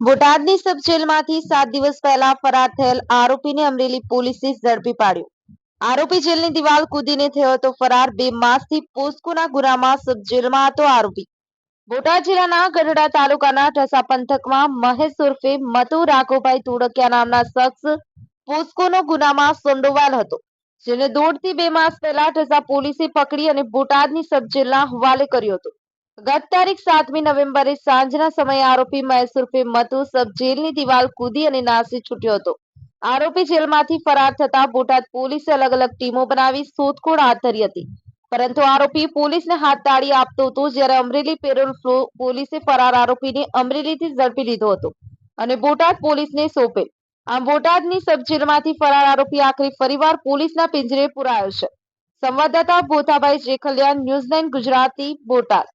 બોટાદની સબ જેલમાંથી સાત દિવસ પહેલા ફરાર થયેલ આરોપીને અમરેલી પોલીસે ઝડપી પાડ્યો. આરોપી જેલની દિવાલ કૂદીને થયો હતો ફરાર. બે માસથી પોસ્કોના ગુનામાં સબ જેલમાં હતો આરોપી. બોટાદ જિલ્લાના ગઢડા તાલુકાના ઢસા પંથકમાં મહેશ ઉર્ફે મતુ રાઘોભાઈ ધોળકિયા નામના શખ્સ પોસ્કોનો ગુનામાં સંડોવાયેલ હતો, જેને દોઢથી બે માસ પહેલા ઢસા પોલીસે પકડી અને બોટાદની સબ જેલના હવાલે કર્યો હતો. ગત તારીખ સાતમી નવેમ્બરે સાંજના સમયે આરોપી મહેશ ઉર્ફે મતુ સબ જેલની દિવાલ કૂદી અને નાસી છૂટ્યો હતો. આરોપી જેલમાંથી ફરાર થતા બોટાદ પોલીસે અલગ અલગ ટીમો બનાવી શોધખોળ હાથ ધરી હતી. પરંતુ આરોપી પોલીસને હાથ તાળી આપતો હતો જ્યારે અમરેલી પેરોલ પોલીસે ફરાર આરોપીને અમરેલીથી ઝડપી લીધો હતો અને બોટાદ પોલીસને સોંપેલ આમ બોટાદની સબ ફરાર આરોપી આખરે ફરીવાર પોલીસના પિંજરે પુરાયો છે. સંવાદદાતા ભોતાભાઈ જેખલિયા, ન્યૂઝ ગુજરાતી, બોટાદ.